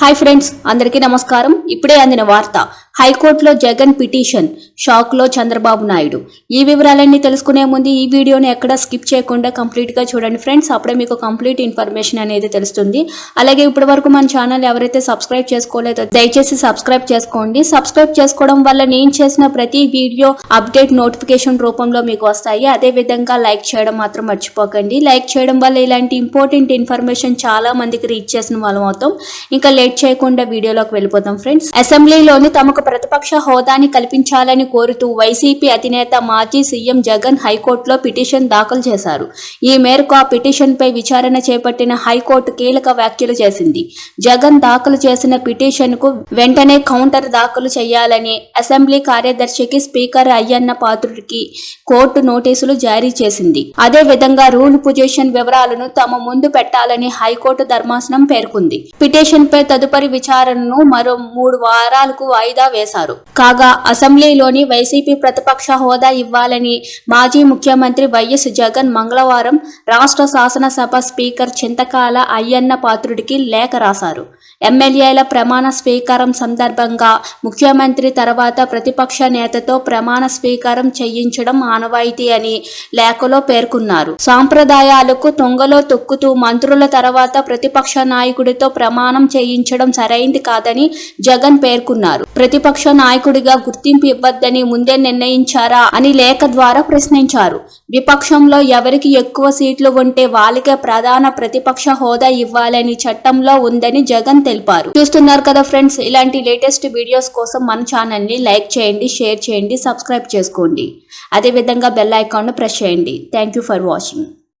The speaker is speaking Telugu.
హాయ్ ఫ్రెండ్స్ అందరికీ నమస్కారం. ఇప్పుడే అందిన వార్త హైకోర్టులో జగన్ పిటిషన్. షాక్లో చంద్రబాబు నాయుడు. ఈ వివరాలన్నీ తెలుసుకునే ముందు ఈ వీడియోని ఎక్కడ స్కిప్ చేయకుండా కంప్లీట్గా చూడండి ఫ్రెండ్స్. అప్పుడే మీకు కంప్లీట్ ఇన్ఫర్మేషన్ అనేది తెలుస్తుంది. అలాగే ఇప్పటి వరకు మన ఛానల్ ఎవరైతే సబ్స్క్రైబ్ చేసుకోలేదో దయచేసి సబ్స్క్రైబ్ చేసుకోండి. సబ్స్క్రైబ్ చేసుకోవడం వల్ల నేను చేసిన ప్రతి వీడియో అప్డేట్ నోటిఫికేషన్ రూపంలో మీకు వస్తాయి. అదే విధంగా లైక్ చేయడం మాత్రం మర్చిపోకండి. లైక్ చేయడం వల్ల ఇలాంటి ఇంపార్టెంట్ ఇన్ఫర్మేషన్ చాలా మందికి రీచ్ చేసిన వాళ్ళం అవుతాం. ఇంకా లేట్ చేయకుండా వీడియోలోకి వెళ్ళిపోతాం ఫ్రెండ్స్. అసెంబ్లీలోని తమకు ప్రతిపక్ష హోదాని కల్పించాలని కోరుతూ వైసీపీ అధినేత మాజీ సీఎం జగన్ హైకోర్టులో పిటిషన్ దాఖలు చేశారు. ఈ మేరకు ఆ పిటిషన్ పై విచారణ చేపట్టిన హైకోర్టు కీలక వ్యాఖ్యలు చేసింది. జగన్ దాఖలు చేసిన పిటిషన్కు వెంటనే కౌంటర్ దాఖలు చేయాలని అసెంబ్లీ కార్యదర్శికి స్పీకర్ అయ్యన్న పాత్రుడికి కోర్టు నోటీసులు జారీ చేసింది. అదే విధంగా రూల్ పొజిషన్ వివరాలను తమ ముందు పెట్టాలని హైకోర్టు ధర్మాసనం పేర్కొంది. పిటిషన్పై తదుపరి విచారణను మరో మూడు వారాలకు వాయిదా వేశారు. కాగా అసెంబ్లీలోని వైసీపీ ప్రతిపక్ష హోదా ఇవ్వాలని మాజీ ముఖ్యమంత్రి వైఎస్ జగన్ మంగళవారం రాష్ట్ర శాసనసభ స్పీకర్ చింతకాల అయ్యన్న పాత్రుడికి లేఖ రాశారు. ఎమ్మెల్యేల ప్రమాణ స్వీకారం సందర్భంగా ముఖ్యమంత్రి తర్వాత ప్రతిపక్ష నేతతో ప్రమాణ స్వీకారం చేయించడం ఆనవాయితీ అని లేఖలో పేర్కొన్నారు. సాంప్రదాయాలకు తొంగలో తొక్కుతూ మంత్రుల తర్వాత ప్రతిపక్ష నాయకుడితో ప్రమాణం చేయించడం సరైంది కాదని జగన్ పేర్కొన్నారు. ప్రతిపక్ష నాయకుడిగా గుర్తింపు ఇవ్వద్దని ముందే నిర్ణయించారా అని లేఖ ద్వారా ప్రశ్నించారు. విపక్షంలో ఎవరికి ఎక్కువ సీట్లు ఉంటే వాళ్ళకే ప్రధాన ప్రతిపక్ష హోదా ఇవ్వాలని చట్టంలో ఉందని జగన్ తెలిపారు. చూస్తున్నారు కదా ఫ్రెండ్స్ ఇలాంటి లేటెస్ట్ వీడియోస్ కోసం మన ఛానల్ని లైక్ చేయండి షేర్ చేయండి సబ్స్క్రైబ్ చేసుకోండి. అదేవిధంగా బెల్ ఐకాన్ ప్రెస్ చేయండి. Thank you for watching.